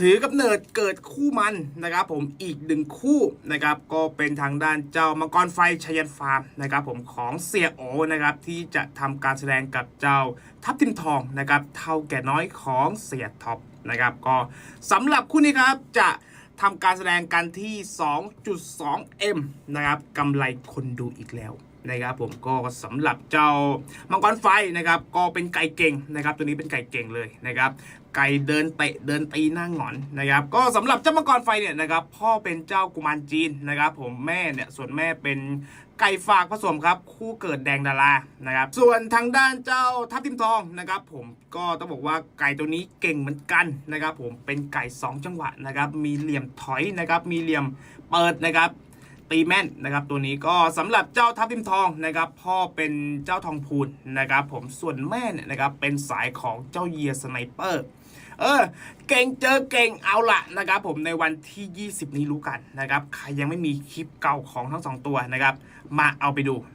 ถือกำเนิดเกิดคู่มันนะครับผมอีกหนึ่งคู่นะครับก็เป็นทางด้านเจ้ามังกรไฟชยันฟาร์มนะครับผมของเสียโอนะครับที่จะทำการแสดงกับเจ้าทัพทิมทองนะครับเท่าแก่น้อยของเสียท็อปนะครับก็สำหรับคู่นี้ครับจะทำการแสดงกันที่ 2.2M นะครับกำไรคนดูอีกแล้ว นะครับผมก็สำหรับเจ้ามังกรไฟนะครับก็เป็นไก่เก่งนะครับตัวนี้เป็นไก่เก่งเลยนะครับไก่เดินเตะเดินตีหน้าหงอนนะครับก็สำหรับเจ้ามังกรไฟเนี่ยนะครับพ่อเป็นเจ้ากุมารจีนนะครับผมแม่เนี่ยส่วนแม่เป็นไก่ฝากผสมครับคู่เกิดแดงดารานะครับส่วนทางด้านเจ้าทับทิมทองนะครับผมก็ต้องบอกว่าไก่ตัวนี้เก่งเหมือนกันนะครับผมเป็นไก่ 2 จังหวะนะครับมีเหลี่ยมถอยนะครับมีเหลี่ยมเปิดนะครับ ตีแม่นนะครับตัวนี้ก็สำหรับเจ้าทับทิมทองนะครับพ่อเป็นเจ้าทองพูนนะครับผมส่วนแม่เนี่ยนะครับเป็นสายของเจ้าเยียสไนเปอร์เออเก่งเจอเก่งเอาละนะครับผมในวันที่ 20 นี้รู้กันนะครับใครยังไม่มีคลิปเก่าของทั้งสองตัวนะครับมาเอาไปดู